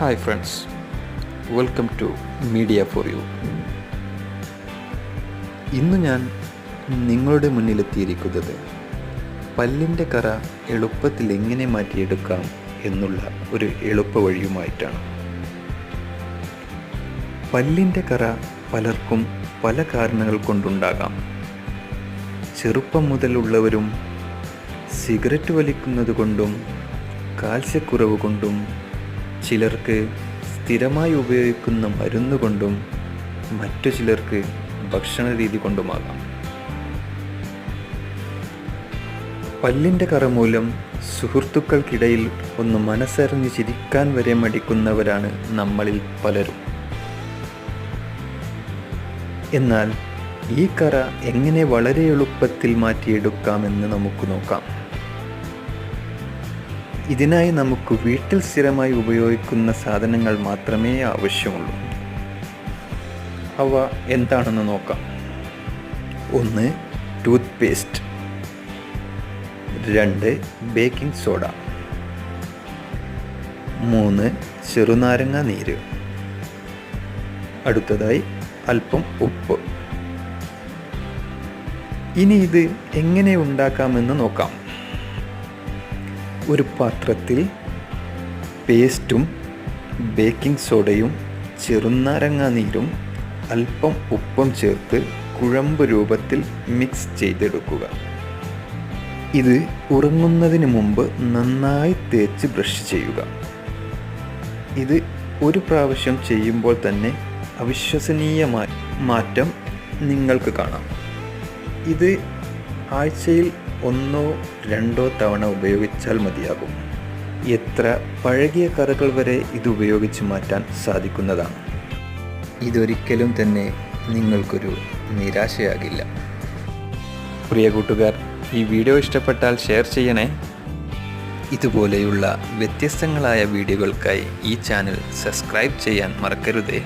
Hi friends welcome to media for you ഇന്ന് ഞാൻ നിങ്ങളുടെ മുന്നിലെത്തിയിരിക്കുന്നത് പല്ലിന്റെ കറ എളുപ്പത്തിൽ എങ്ങനെ മാറ്റിയെടുക്കാം എന്നുള്ള ഒരു എളുപ്പ വഴിയുമായിട്ടാണ്. പല്ലിന്റെ കറ പലർക്കും പല കാരണങ്ങൾ കൊണ്ടുണ്ടാകാം. ചെറുപ്പം മുതലുള്ളവരും സിഗരറ്റ് വലിക്കുന്നത് കൊണ്ടും കാൽസ്യക്കുറവ് കൊണ്ടും ചിലർക്ക് സ്ഥിരമായി ഉപയോഗിക്കുന്ന മരുന്ന് കൊണ്ടും മറ്റു ചിലർക്ക് ഭക്ഷണ രീതി കൊണ്ടുമാകാം. പല്ലിന്റെ കറ മൂലം സുഹൃത്തുക്കൾക്കിടയിൽ ഒന്ന് മനസ്സറിഞ്ഞ് ചിരിക്കാൻ വരെ മടിക്കുന്നവരാണ് നമ്മളിൽ പലരും. എന്നാൽ ഈ കറ എങ്ങനെ വളരെ എളുപ്പത്തിൽ മാറ്റിയെടുക്കാമെന്ന് നമുക്ക് നോക്കാം. ഇതിനായി നമുക്ക് വീട്ടിൽ സ്ഥിരമായി ഉപയോഗിക്കുന്ന സാധനങ്ങൾ മാത്രമേ ആവശ്യമുള്ളൂ. അവ എന്താണെന്ന് നോക്കാം. ഒന്ന് ടൂത്ത് പേസ്റ്റ് രണ്ട് ബേക്കിംഗ് സോഡ. മൂന്ന് ചെറുനാരങ്ങ നീര്. അടുത്തതായി അല്പം ഉപ്പ്. ഇനി ഇത് എങ്ങനെ ഉണ്ടാക്കാമെന്ന് നോക്കാം. ഒരു പാത്രത്തിൽ പേസ്റ്റും ബേക്കിംഗ് സോഡയും ചെറുനാരങ്ങ നീരും അല്പം ഉപ്പും ചേർത്ത് കുഴമ്പ് രൂപത്തിൽ മിക്സ് ചെയ്തെടുക്കുക. ഇത് ഉറങ്ങുന്നതിന് മുമ്പ് നന്നായി തേച്ച് ബ്രഷ് ചെയ്യുക. ഇത് ഒരു പ്രാവശ്യം ചെയ്യുമ്പോൾ തന്നെ അവിശ്വസനീയമായ മാറ്റം നിങ്ങൾക്ക് കാണാം. ഇത് ആഴ്ചയിൽ ഒന്നോ രണ്ടോ തവണ ഉപയോഗിച്ചാൽ മതിയാകും. എത്ര പഴകിയ കറകൾ വരെ ഇത് ഉപയോഗിച്ച് മാറ്റാൻ സാധിക്കുന്നതാണ്. ഇതൊരിക്കലും തന്നെ നിങ്ങൾക്കൊരു നിരാശയാകില്ല. പ്രിയ കൂട്ടുകാർ ഈ വീഡിയോ ഇഷ്ടപ്പെട്ടാൽ ഷെയർ ചെയ്യണേ. ഇതുപോലെയുള്ള വ്യത്യസ്തങ്ങളായ വീഡിയോകൾക്കായി ഈ ചാനൽ സബ്സ്ക്രൈബ് ചെയ്യാൻ മറക്കരുതേ.